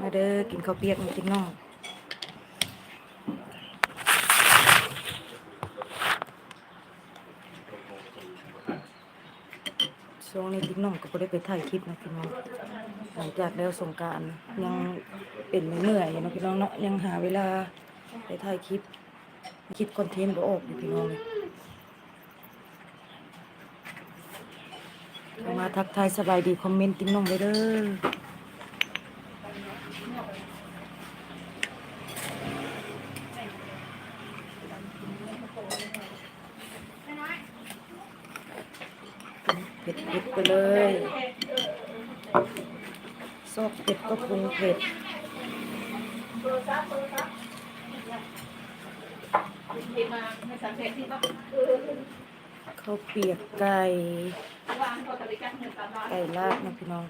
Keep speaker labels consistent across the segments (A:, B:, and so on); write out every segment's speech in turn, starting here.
A: มาเด้อกินข้าวเปียกมาติ๊งน้องช่วงนี้ติ๊งน้องก็บ่ได้ไปถ่ายคลิปนะพี่น้องหลังจากแล้วสงการยังเป็นเมื่อยๆอยู่นะพี่น้องเนาะยังหาเวลาไปถ่ายคลิปคิดคอนเทนต์บ่ออกอยู่พี่น้องเลยมาทักทายสบายดีคอมเมนต์ติ๊งน้องไปเด้อ เผ็ดเผ็ดไปเลยซอกเผ็ดก็ปรุง เผ็ดข้าวเปียกไก่ ไก่ลาดนะพี่น้อง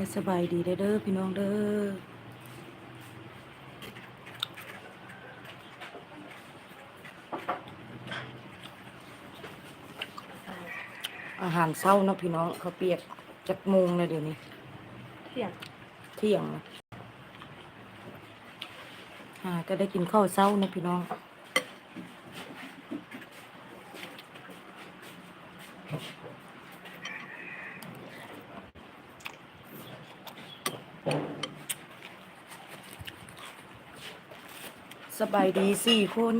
A: ายสบายดีเด้อเด้อพี่น้องเด้ออาหารเช้าเนาะพี่น้องเขาวเปียกจักโมงเลยเดี๋ยวนี้
B: เที่ยง
A: เที่ยงนะอ่าก็ได้กินข้าวเช้านะพี่น้อง สบายดีสี่คน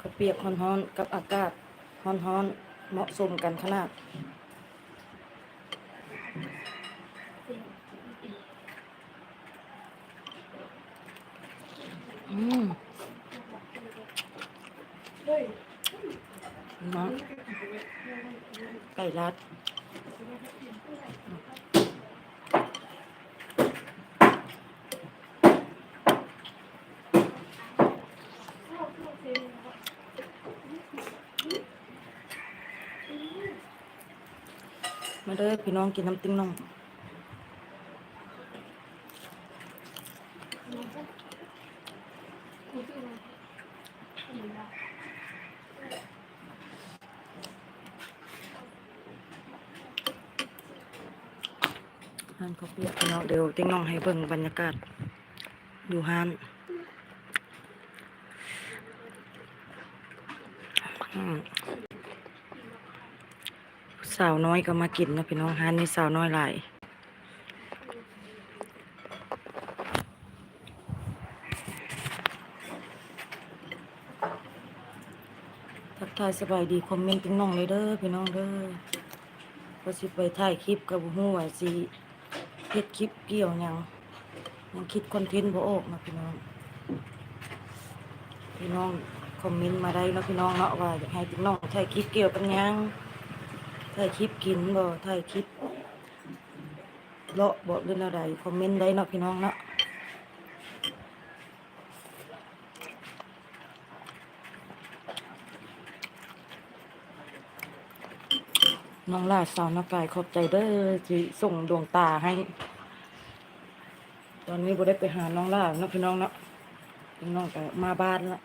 A: ข้าวเปียกฮ้อนๆกับอากาศฮ้อนๆเหมาะสมกันขนาด อืมน้องไก่รัด มา เด้อพี่น้องกินน้ำติ้งน้องห้านข้าเปียกพี่น้องเดี๋ยวติ้งน้องให้เบิ่งบรรยากาศ อยู่ห้านอืมาวน้อยก็มากินนะพี่น้องฮานนี่สาวน้อยหลายทักทายสบายดีคอมเมนต์ติ้งน้องเลยเด้อพี่น้องเด้อพอสิไปถ่ายคลิปกับหัวสิเฮ็ดคลิปเกี่ยวยังยังคิดคอนเทนต์บ่ออกนะพี่น้องพี่น้องคอมเมนต์มาได้เนาะพี่น้องเนาะว่าอยากให้ติ้งน้องถ่ายคลิปเกี่ยวกับยัง ถ่ายคลิปกินบ่ถ่ายคลิปเลาะบอกเรื่องอะไรคอมเมนต์ได้เนาะพี่น้องเนาะน้องลาสาวนักกายขอบใจเด้อที่ส่งดวงตาให้ ตอนนี้บ่ได้ไปหาน้องลาดเนาะพี่น้องเนาะพี่น้องก็มาบ้านละ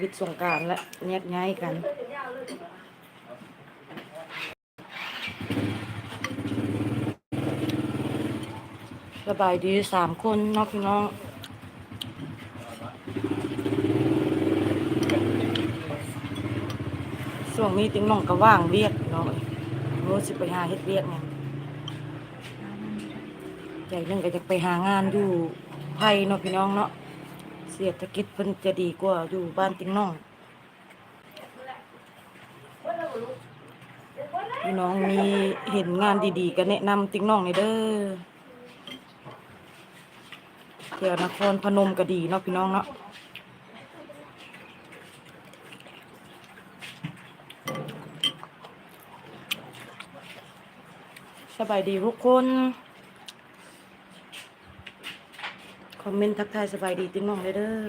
A: วิทย์สงการและแยกย้ายกันสบายดีสามคนนาะพี่น้องช่วงนี้ติ๊งน้องก็ว่างเรียกเนาะรู้สิไปหาเฮ็ดเรียกไงใจหนึงก็จะไปหางานอยู่ไพ่เนาะพี่น้องเนาะ เศรษฐกิจเพิ่นจะดีกว่าอยู่บ้านติงน้องพี่น้องมีเห็นงานดีๆก็แนะนำติงน้องในเด้อเดี๋ยวนครพนมก็ดีเนาะพี่น้องเนาะสบายดีทุกคน คอมเมนต์ทักทายสบายดีติ๊งน้องเลยเด้อ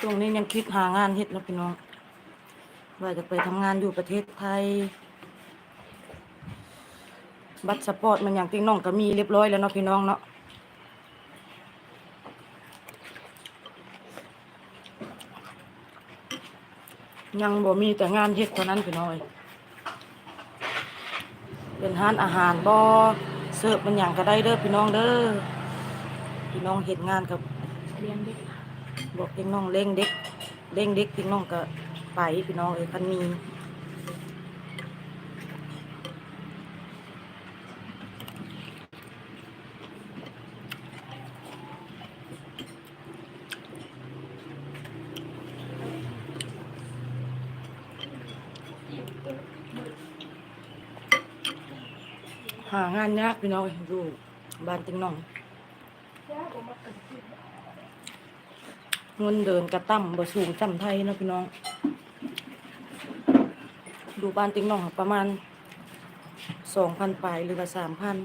A: ช่วงนี้ยังคิดหางานเฮ็ดนะพี่น้องว่าจะไปทำงานอยู่ประเทศไทย บัตรสปอร์ตมันอย่างติ๊งน้องก็มีเรียบร้อยแล้วเนาะพี่น้องเนาะยังบ่มีแต่งานเฮ็ดเท่านั้นพี่น้อย เป็นห้านอาหารบ่เสิร์ฟมันอย่างก็ได้เด้อพี่น้องเด้อพี่น้องเห็นงานกับ
B: เลี้ยงเด็ก
A: บอกพี่น้องเล่งเด็กเล่งเด็กพี่น้องก็ไปพี่น้องเอ้ยคันมี หางานยากพี่น้องอยู่บ้านติ๊งน้องเงินเดินกระตั้มบ่สูงจำไทยเนาะพี่น้อง ดูบ้านติ๊งน้องประมาณสองพันปลายหรือว่าสามพัน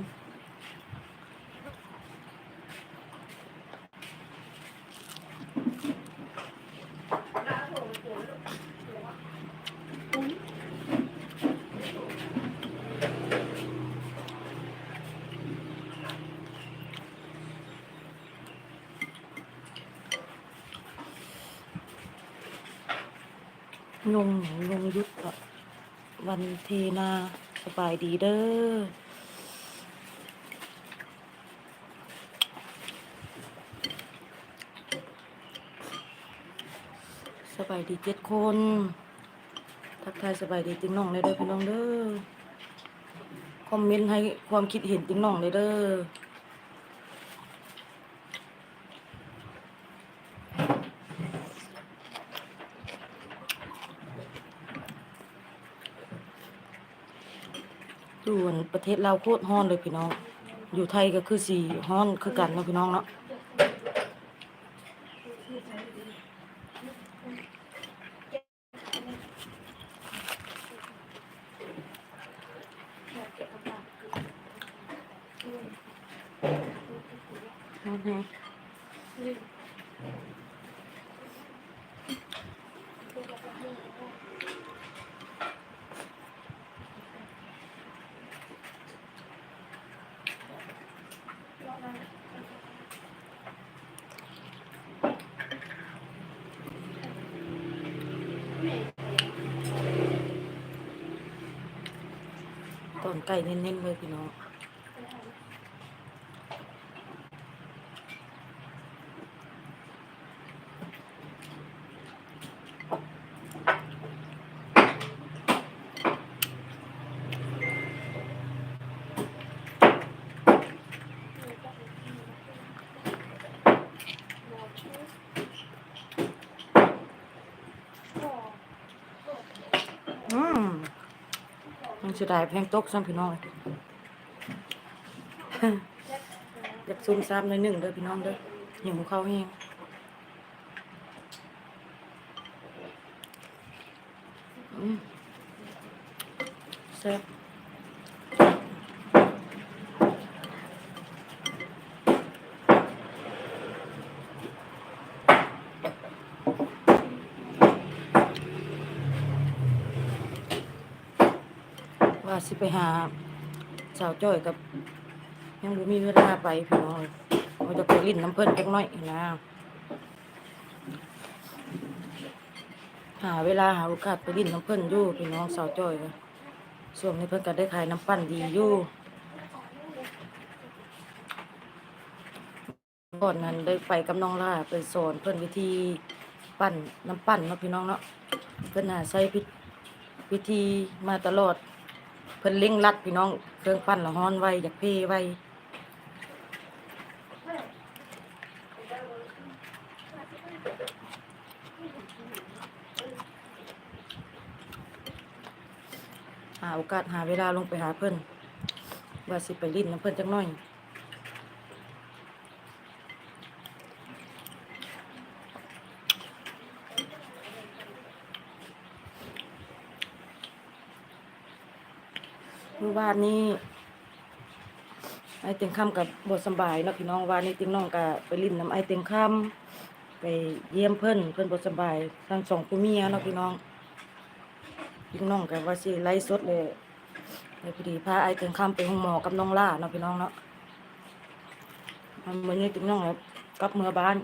A: ยงยงยุทธวันเทนาสบายดีเด้อสบายดีเจ็ดคน ทักทายสบายดีติ๊งน้องเลยเด้อพี่น้องเด้อ คอมเมนต์ให้ความคิดเห็นติ๊งน้องเลยเด้อ อยู่อัน ประเทศเราวโคตรฮ้อนเลยพี่น้อง อยู่ไทยก็คือสีฮ้อนคือกันเนาะพี่น้องเนาะ อือฮึ ตอนไก่เน้นๆเลยพี่น้อง อืม มันจะได้แพงตกซ้ำพี่น้องอยากซุ่มซ้ำในอยหนึ่งเด้อพี่น้องเด้อหิวข้าวแห้งอืมแซ่บ ว่าสิไปหาสาวจ้อยกับ ยังบ่มีเวลาไปพี่น้องเราจะไปลิ้นน้ำเพิ่นจักหน่อยนะ หาเวลาหาโอกาสไปลิ้นน้ำเพิ่นอยู่พี่น้องสาวจ้อยก็ช่วงนี้เพิ่นก็ได้ขายน้ำปั้นดีอยู่ก่อนนั้นได้ไปกับน้องล่าไปสอนเพิ่นวิธีปั้นน้ำปั้นเนาะพี่น้องเนาะเพิ่นหาใช้พิวิธีมาตลอด พิ่นเร่งรัดพี่น้อง เครื่องปั้นละห้อนไวอยากเพไวหาโอกาสหาเวลาลงไปหาเพิ่นว่าสิไปลิ้นน้ำเพิ่นจังหน่อย คือวานนี้ไอเต็งคำกับบทสบายเนาะพี่น้องวานนี้เต็งน้องก็ไปลิ้นน้ำไอเต็งคำไปเยี่ยมเพิ่อนเพิ่อนบทสบายทั้งสองผู้เมียเนาะพี่น้องพี่น้องก็ว่าสิไล่สดเลยเลยพอดีพาไอเต็งคำไปห้องหมอกับน้องล่าเนาะพี่น้องเนาะมันเหมือนนี้เต็งน้องแบบกลับเมื่อบ้าน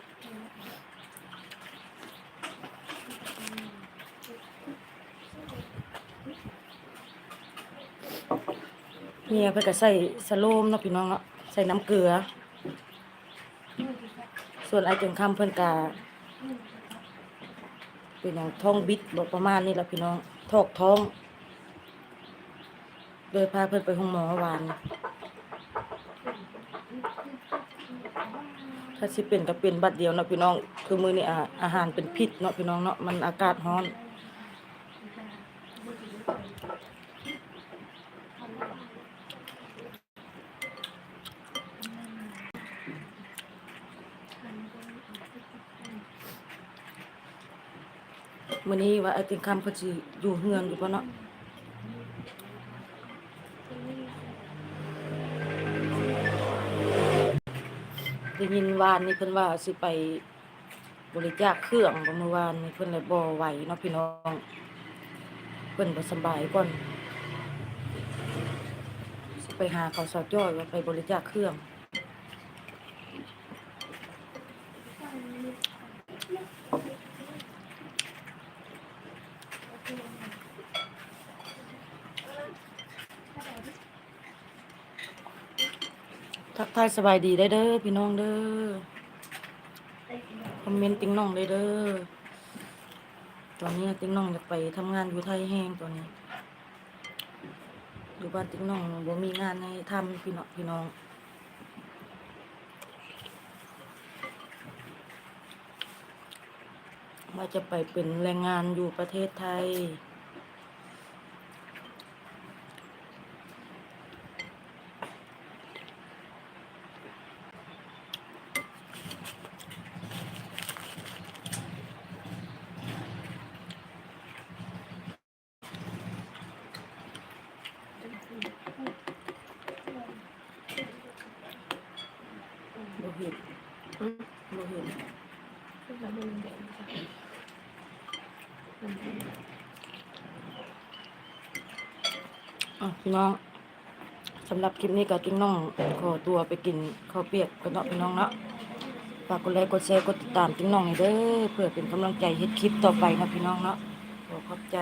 A: เมียเพิ่นก็ใส่สโลมเนาะพี่น้องเนาะใส่น้ำเกลือ ส่วนไอ้เจังคำเพิ่อนกาเป็นอย่างท้องบิดบอกประมาณนี้แหละพี่น้องทอกท้องเลยพาเพิ่อนไปห้องหมอวานถ้าสิเป็นก็เป็นบัดเดียวเนาะพี่น้อง คือมือนี้อาอาหารเป็นพิษเนาะพี่น้องเนาะมันอากาศร้อน มื้อนี้ว่าไอ้ติงคำเพิ่นสิอยู่เฮือนอยู่บ่เนาะได้ยินวานนี่เพิ่นว่าสิไปบริจาคเครื่องบ่เมื่อวานนี่เพิ่นเลยบ่ไหวเนาะพี่น้องเพิ่นบ่สบายก่อน สิไปหาเขาสอดจ้อยว่าไปบริจาคเครื่อง ทั กทายสบายดีได้เด้อพี่น้องเด้อคอมเมนต์ติ้งน้องได้เด้อตอนนี้ติ้งน้องอยากไปทำงานอยู่ไทยแห้งตอนนี้อยู่บ้านติ้งน้องบ่มีงานให้ทำพี่น้องพี่น้องว่าจะไปเป็นแรงงานอยู่ประเทศไทย บ่เห็นบ่เห็นอะพี่น้องสำหรับคลิปนี้ก็ติ้งน้องขอตัวไปกินข้าวเปียกกันเนาะพี่น้องเนาะฝากกดไลค์กดแชร์กดติดตามติ้งน้องให้เด้อเพื่อเป็นกำลังใจเฮ็ดคลิปต่อไปนะพี่น้องเนาะขอขอบใจ